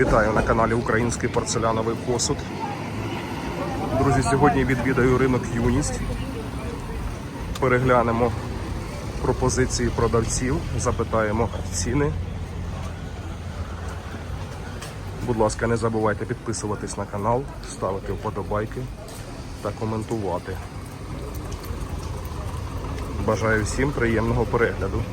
Вітаю на каналі Український порцеляновий посуд. Друзі, сьогодні відвідаю ринок Юність. Переглянемо пропозиції продавців, запитаємо ціни. Будь ласка, не забувайте підписуватись на канал, ставити вподобайки та коментувати. Бажаю всім приємного перегляду.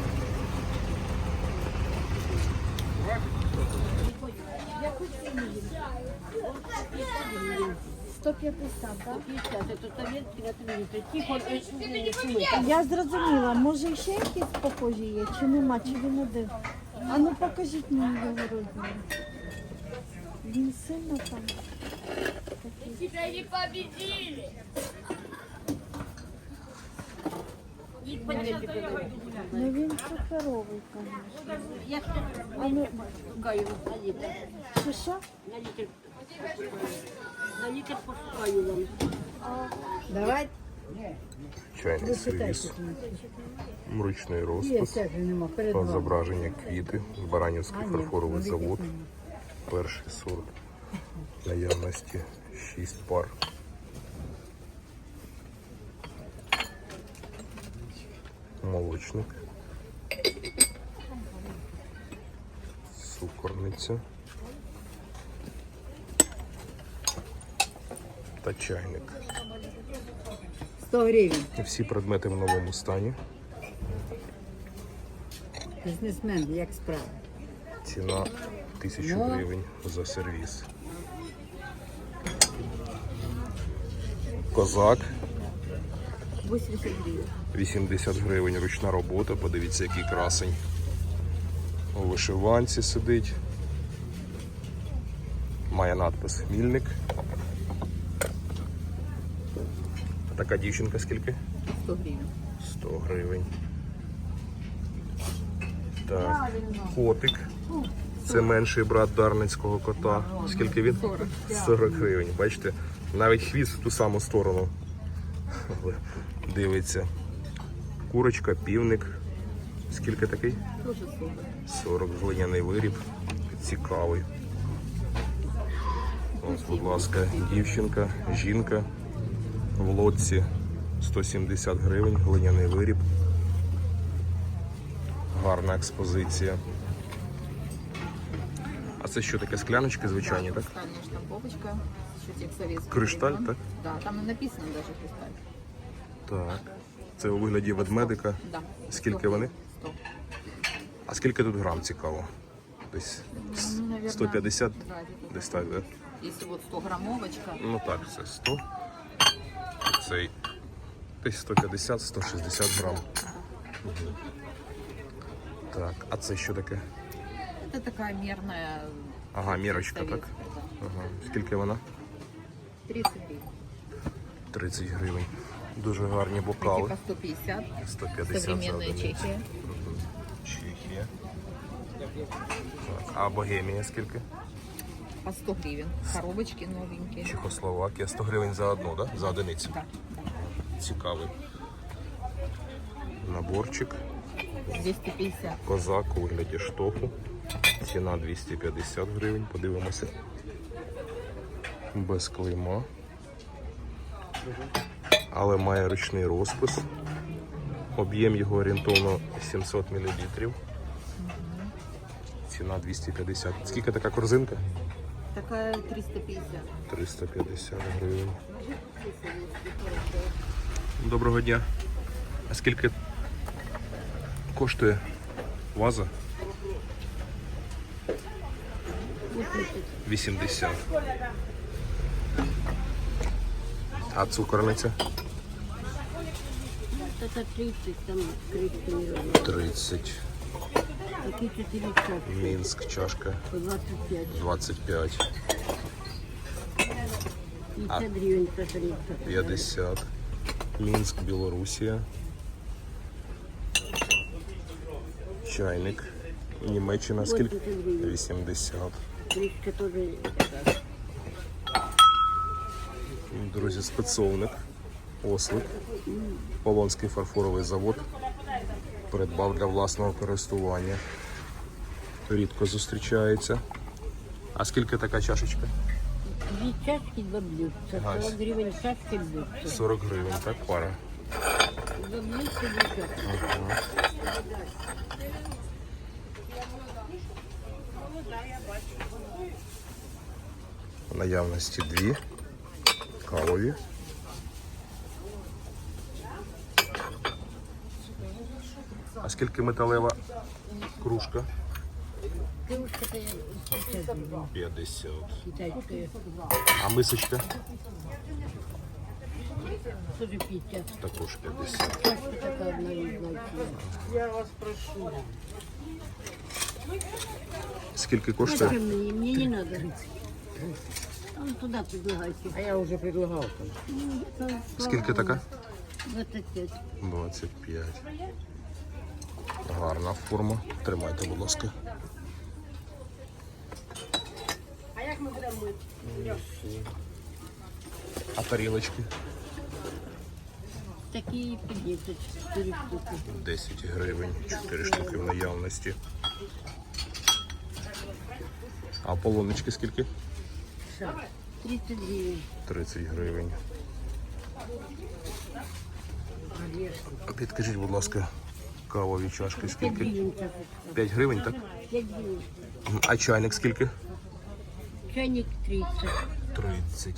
Сто п'ятдесят, так? 50, это советский на 3 литра. Тихо, э, э, шумит. Я зрозуміла, може ще якісь похожі є, чи нема, чи він один. А ну покажіть мені його розмір. Він сильно там. Тебя не победили! Ну він А ну, пускаю на литр. що? На литр пускаю вам. Давай. Чайний сервіс, ручний розпис, зображення квіти, Баранівський фарфоровий завод, перший сорт, наявності 6 пар. Молочник, цукорниця та чайник. 100 гривень. Всі предмети в новому стані. Бізнесмен, як справа. Ціна 1000 Ну. гривень за сервіс. Козак 80 гривень. 80 гривень ручна робота. Подивіться, який красень. У вишиванці сидить. Має надпис Мільник. Така дівчинка скільки? 100 гривень. 100 гривень. Так, котик. Це менший брат дарницького кота. Скільки він? 40. 40 гривень. Бачите, навіть хвіст в ту саму сторону дивиться. Курочка, півник. Скільки такий? Тоже 40. 40 глиняний виріб. Цікавий. Ось, будь ласка, дівчинка, жінка в лодці 170 гривень, глиняний виріб. Гарна експозиція. А це що таке скляночки звичайні, так? Тех советских Кришталь, так? Да, там и написано даже кристаль. Так. Це у вигляді ведмедика. Да. Скільки 100 вони? 100. А скільки тут грам цікаво? Десь Ну, 150? Да, Десь так, так? Если вот 100 граммовочка, Ну так, це 100. Цей десь 150-160 грам. Мгм. Так, а це що таке? это такая мерная Ага, мірочка, так? Ага. Скільки вона? 30 гривен. 30 гривень. Дуже гарні бокали. по 150. 150 за Современная. Чехія. Так, а Богемія скільки? По 100 гривен. Коробочки новенькие. Чехословакія. 100 гривень за одну, да? За одиницю. Да, Цікавий. Наборчик. да. 250. Козак у вигляді штофу. Ціна 250 гривень. Подивимося. Без клейма. Але має ручний розпис. Об'єм його орієнтовно 700 мл. Ціна 250. Скільки така корзинка? Такая 350. 350 гривень. Доброго дня. А скільки коштує ваза? 80. А цукорниця? Это 30, там крестные. 30. Такие 400, Мінськ чашка по 25. 25. 50 гривен по 30. 50. Мінськ, Білорусія. Чайник. Німеччина скільки? 80. Крышка тоже Друзі, спецовник. Ослик. Полонський фарфоровий завод. Придбав для власного користування. Рідко зустрічається. А скільки така чашечка? Дві чашки, два блюдца. Ага. 40 гривень чашки блюдца. 40 гривень, так, пара. Два блюдца, дві чашки. В наявності дві. Кавові. А скільки металева кружка? Девушка то 50 гривень. 50. Китайська. А мисочка? Тоже 50. Також 50. Чашка така одна відна. Скільки коштує? Мне не надо. Он туда предлагайте. А я вже предлагав. Скільки така? 25. 25. Гарна форма. Тримайте, будь ласка. А тарілочки? Такі 50, 4 штуки. 10 гривень, 4 штуки в наявності. А полоночки скільки? 30 гривень. 30 гривень. Підкажіть, будь ласка, кавові чашки скільки? гривень 5 гривень, так? 5 гривень. А чайник скільки? Чайник 30. 30.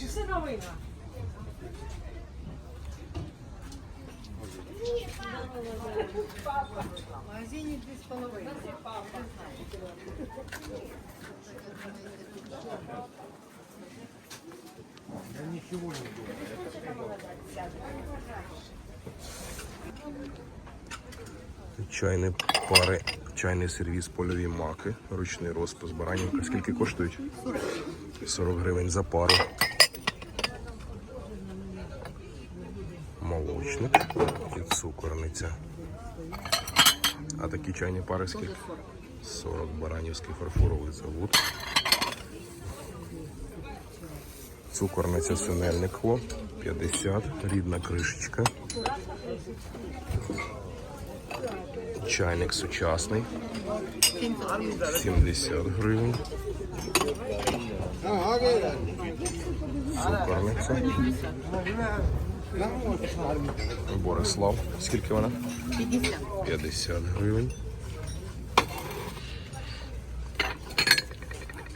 Чайні пари, чайний сервіс, польові маки, ручний розпис, баранівка. Скільки коштують? 40 гривень за пару. Молочник і цукорниця. А такі чайні пари скільки? 40 баранівський фарфоровий завод. Цукорниця синельниково 50, рідна кришечка. Чайник сучасний 70 гривень. Цукорниця. Борислав. Скільки вона? 50. 50 гривень.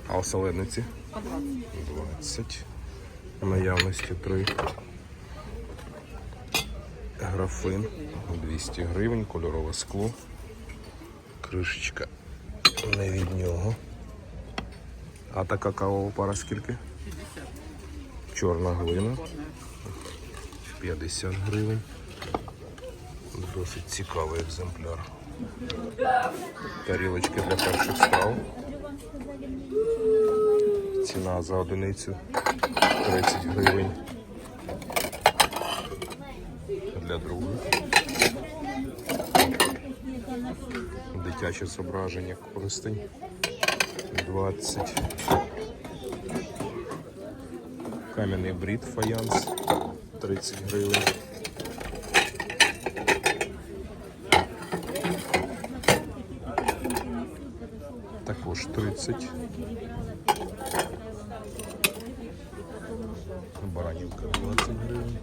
А у солениці? 20. Наявності 3. Графин 200 гривень, кольорове скло. Кришечка не від нього. А така кавова пара скільки? Чорна глина. 50 гривень. Досить цікавий екземпляр. Тарілочки для перших страв. Ціна за одиницю 30 гривень. Для других. Дитяче зображення користень 20. Кам'яний брід фаянс 30 гривень. Також 30. Баранівка 20 гривень.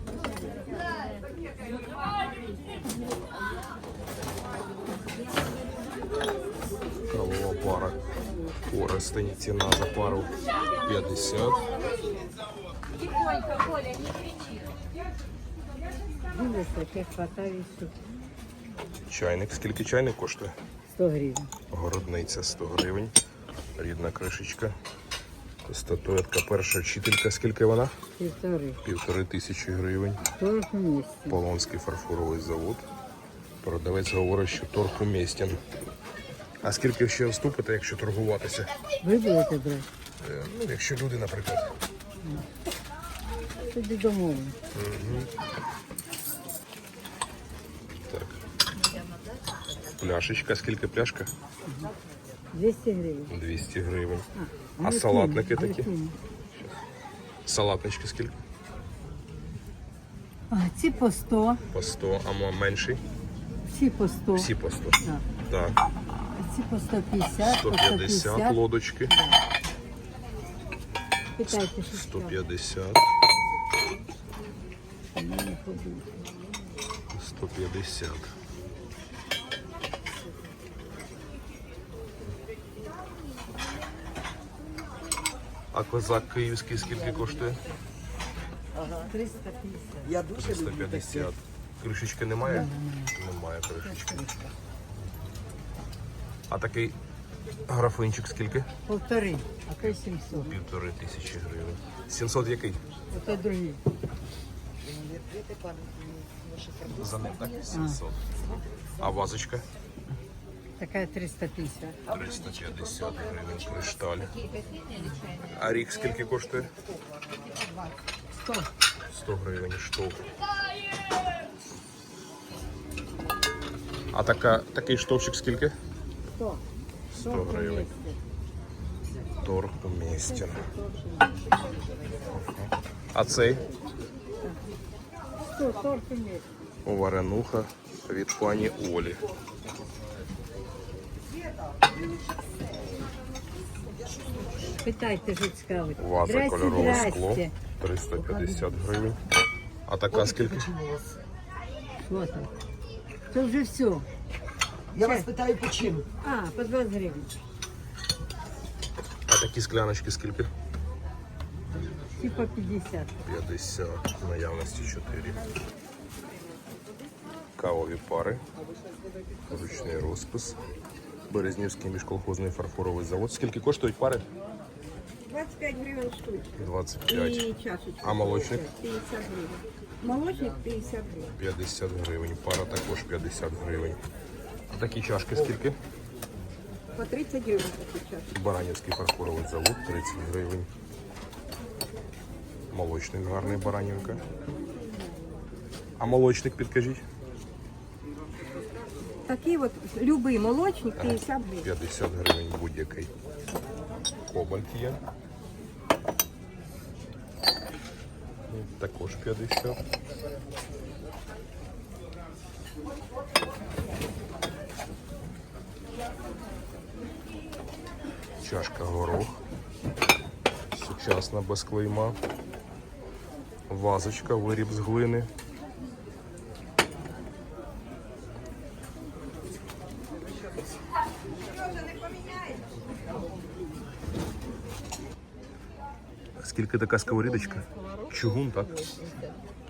Кавова пара. Коростень. Ціна за пару 50. Дивися, як хватає що. Чайник. Скільки чайник коштує? 100 гривень. Городниця 100 гривень. Рідна кришечка. Статуетка перша вчителька. Скільки вона? Півтори. Півтори тисячі гривень. 40 місць. Полонський фарфоровий завод. Продавець говорить, що торг умістен. А скільки ще вступите, якщо торгуватися? Ви будете брати? Е, Ну, якщо люди, наприклад. Тоді домовимо. Так. Пляшечка. Скільки пляшка? 200 гривень. 200 гривень. А Грифін, салатники такі? Салатнички скільки? А, ці по 100, По 100, а мо- менший? всі по 100. Всі по 100. Да. Так, А ці по 150, по 150 150. лодочки. Питайте, що 150. 150. А козак київський скільки коштує? 350. 350. Кришечки немає? Немає кришечки. А такий графинчик скільки? Полтори, а то 700. Півтори тисячі гривень. 700 який? Ото другі. За ним так? 700. А вазочка? Така 350. 350 гривень кришталь. А рік скільки коштує? 100. 100 гривень штук. А така, такий штовчик скільки? 100. 100 гривень. Торг уместен. А цей 100, торт умеет. варенуха від пані Олі. Питайте, що цікавить. Ваза Здрасте, кольорове скло здрасте. 350 гривень. А така скільки? Що там? Це вже все. Я вас питаю, по чим? А, по 20 гривень. А такі скляночки скільки? По 50. 50, в наявності 4. Кавові пари, ручний розпис. Березнівський міжколхозний фарфоровий завод. Скільки коштують пари? 25 гривень штучка. 25. І чашечка. А молочник? 50 гривень. Молочник 50 гривень. 50 гривень. Пара також 50 гривень. А такі чашки скільки? По 30 гривень такі чашечки. Баранівський фарфоровий завод 30 гривень. Молочник гарний баранівка. А молочник підкажіть? Такий от любий молочник 50 гривень. 50 гривень будь-який. Кобальт є. Також 50. Чашка горох. Сучасна без клейма. Вазочка, виріб з глини. Скільки така сковорідочка? Чугун, так?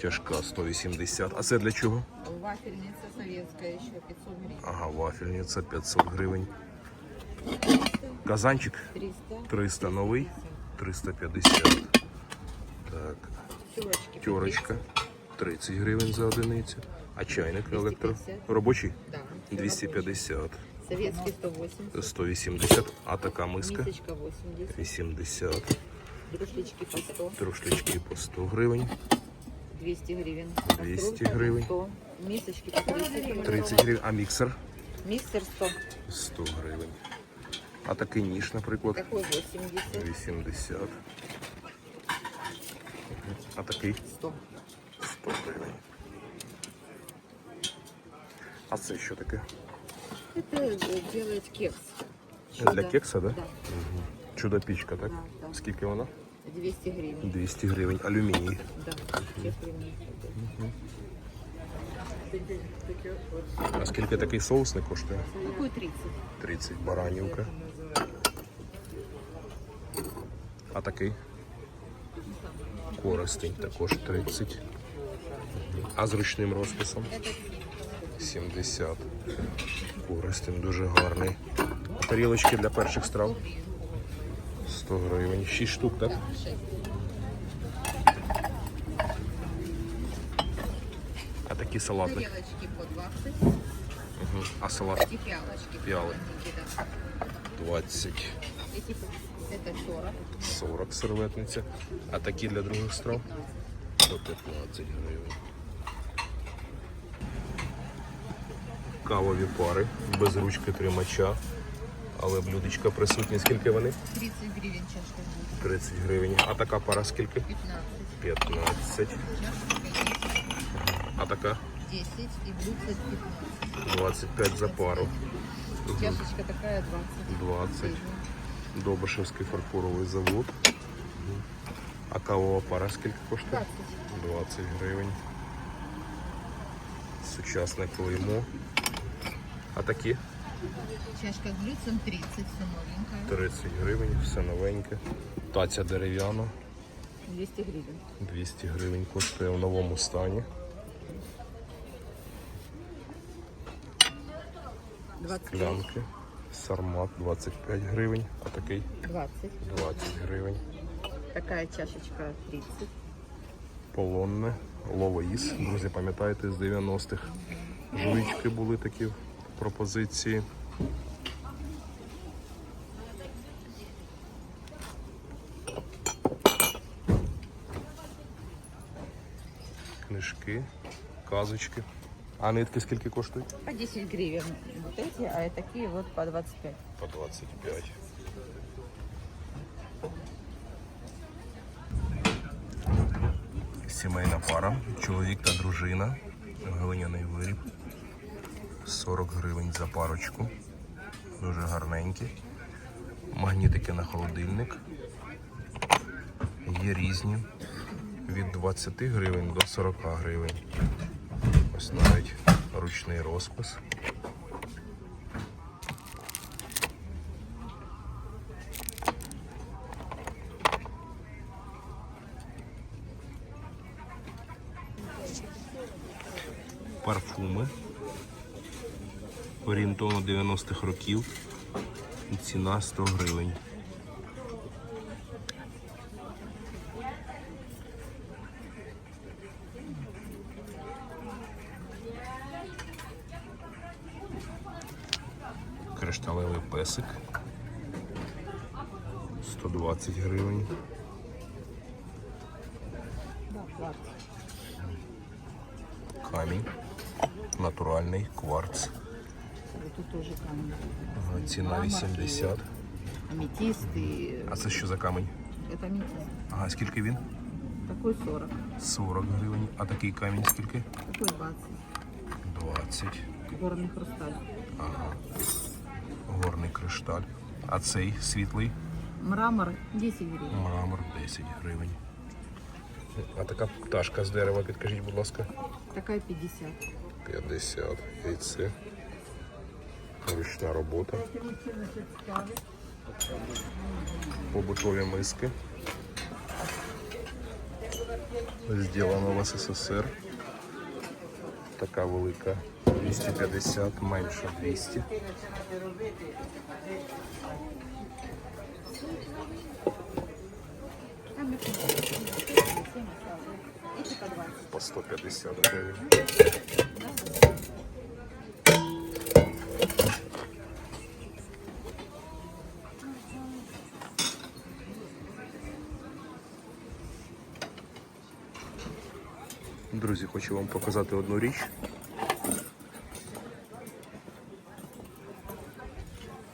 Тяжка 180. А це для чого? Вафельница советская еще 500 гривен. Ага, вафельниця 500 гривень. Казанчик 300. 300 новий, 350. Так, Терочки. терочка 30 гривень за одиницю. А чайник електро робочий Да. 250, Советский 180. 180. А така миска Мисочка 80. 80. Друшлички по 100. Трушлячки по 100 гривень, 200 гривен. 200 Кастрюлька гривен. 100. Мисочки по 30. 30 гривень. А міксер Миксер 100. 100 гривень. А такий ніж, наприклад, Такой 80. 80. А такий 100. 100 гривень. А це що таке? Это э, делает кекс. Для кекса, да? Да. Чудо-пічка, так? Да, да. Скільки вона? 200 гривен. 200 гривень. Алюміній. Да. Честный. А скільки такий соусник коштує? Такой 30. 30 баранівка. А такий? Коростень також 30. А з ручним розписом? 70. Коростень дуже гарний. Тарілочки для перших страв? 100 гривень. 6 штук, так? А такі салати? Тарелочки по 20. Угу. А салат И пиалочки. Пиалы. Да. 20. Эти по- это 40. 40 серветниця. А такі для других страв? По 15 гривень. Кавові пари без ручки тримача. Але блюдечка присутні. Скільки вони? 30 гривен чашка. 30 гривень. А така пара скільки? 15. 15. А така 10 и блюдце 15. 25 за пару. Чашечка такая 20. 20. Добишевський фарфоровий завод. А кавова пара скільки коштує? 20 гривень. Сучасне клеймо. А такі Чашка блюдцем 30, все новенькое. 30 гривень, все новеньке. Таця дерев'яна, 200 гривен. 200 гривень коштує в новому стані. 20. Клянки. Сармат 25 гривень, а такий 20. 20 гривень. Такая чашечка 30. Полонне, Ловоїс. Друзі, пам'ятаєте, з 90-х жуйчки були такі пропозиції. Книжки, казочки. А нитки скільки коштують? По 10 гривен вот эти, а такие вот по 25. По 25. Сімейна пара, чоловік та дружина. Глиняний виріб. 40 гривень за парочку. Дуже гарненькі. Магнітики на холодильник. Є різні. Від 20 гривень до 40 гривень. Ось навіть ручний розпис. парфуми орієнтовно 90-х років. І ціна 100 гривень. Кришталевий песик 120 гривень. Камінь. Натуральний кварц. Вот тут тоже камень. Ага, Ціна 80. Аметист и... А це що за камінь? Это аметист. Ага, скільки він? Такой 40. 40 гривень. А такий камінь скільки? Такой 20. 20. Горный хрусталь. Ага. Горний кришталь. А цей світлий Мрамор 10 гривен. мрамор 10 гривень. А така пташка з дерева, підкажіть, будь ласка. Такая 50. 50. І це ручна робота. Побутові миски. Зроблено в СССР. Така велика 250, менша 200. По 150 гривень. Друзі, хочу вам показати одну річ.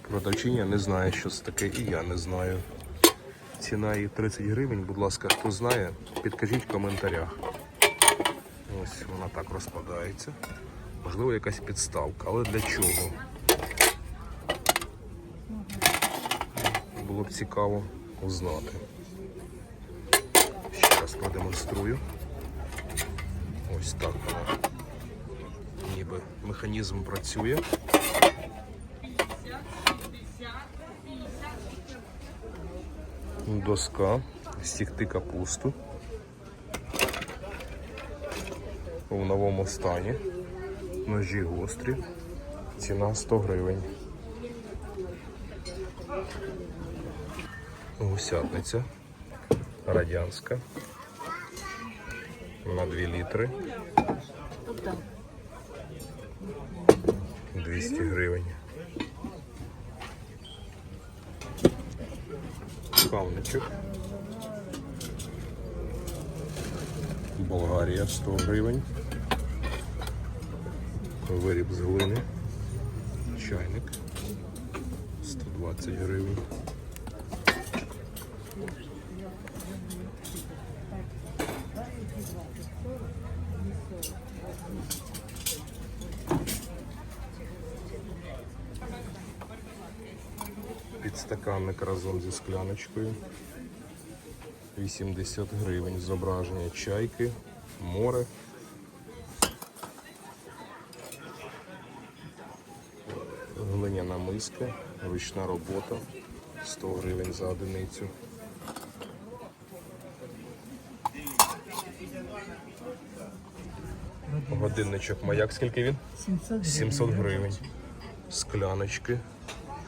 Продавчиня не знає, що це таке, і я не знаю. Ціна її 30 гривень. Будь ласка, хто знає, підкажіть в коментарях. Ось вона так розкладається. Можливо, якась підставка, але для чого? Було б цікаво узнати. Ще раз продемонструю. Ось так вона. Ніби механізм працює. Доска стікти капусту у новому стані. Ножі гострі. Ціна 100 гривень. Гусятниця радянська на 2 літри. 200 гривень. Кавничок. Болгарія 100 гривень. Виріб з глини. Чайник 120 гривень. Підстаканник разом зі скляночкою. 80 гривень. Зображення чайки, море. Глиняна миска, ручна робота. 100 гривень за одиницю. Годинничок маяк, скільки він? 700 700 гривень. Скляночки,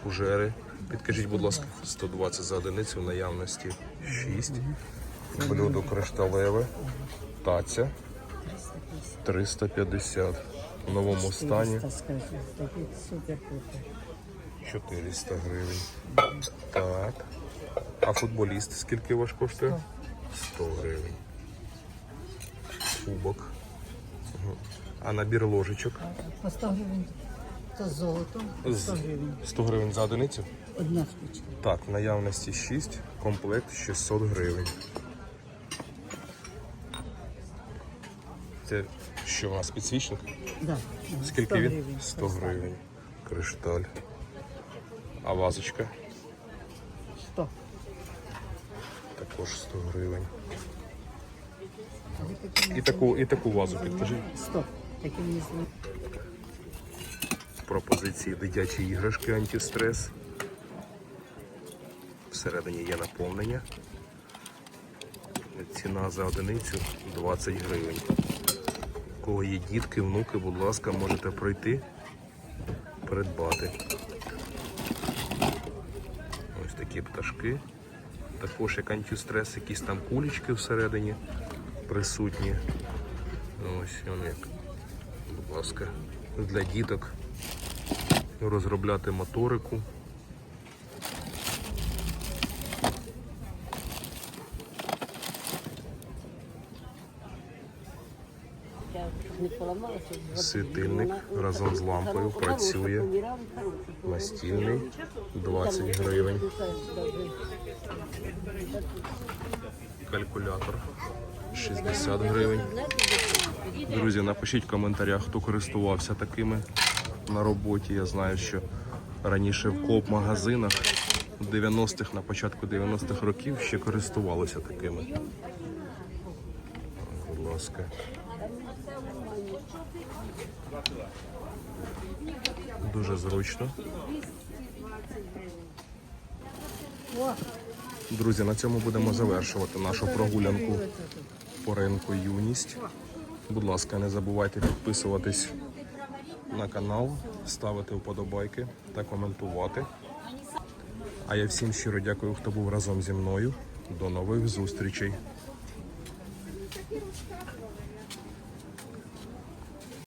фужери. Підкажіть, будь ласка, 120 за одиницю в наявності 6. Блюдо кришталеве, таця 350. В новому стані 400, скажи, такий супер-пупер. 400 гривень. Так. А футболіст скільки ваш коштує? 100 гривень. Кубок. А набір ложечок? По 100 гривень. То з золотом, 100 гривень. 100 гривень за одиницю? Одна штучка. Так, в наявності 6, комплект 600 гривень. Це що у нас підсвічник? Да. Скільки 100 він? 100 гривень. Кришталь. А вазочка? 100. Також 100 гривень. І таку, і таку вазу підкажіть. 100. Такі мені. Пропозиції дитячі іграшки антистрес. Всередині є наповнення. Ціна за одиницю 20 гривень. У кого є дітки, внуки, будь ласка, можете пройти, придбати. Ось такі пташки. Також як антистрес, якісь там кулечки всередині присутні. Ось вони будь ласка, для діток розробляти моторику. Світильник разом з лампою працює. Настільний 20 гривень. Калькулятор 60 гривень. Друзі, напишіть в коментарях, хто користувався такими на роботі. Я знаю, що раніше в коп-магазинах в 90-х, на початку 90-х років ще користувалися такими. Будь ласка. Дуже зручно. Друзі, на цьому будемо завершувати нашу прогулянку по ринку юність. Будь ласка, не забувайте підписуватись на канал, ставити вподобайки та коментувати. А я всім щиро дякую, хто був разом зі мною. До нових зустрічей!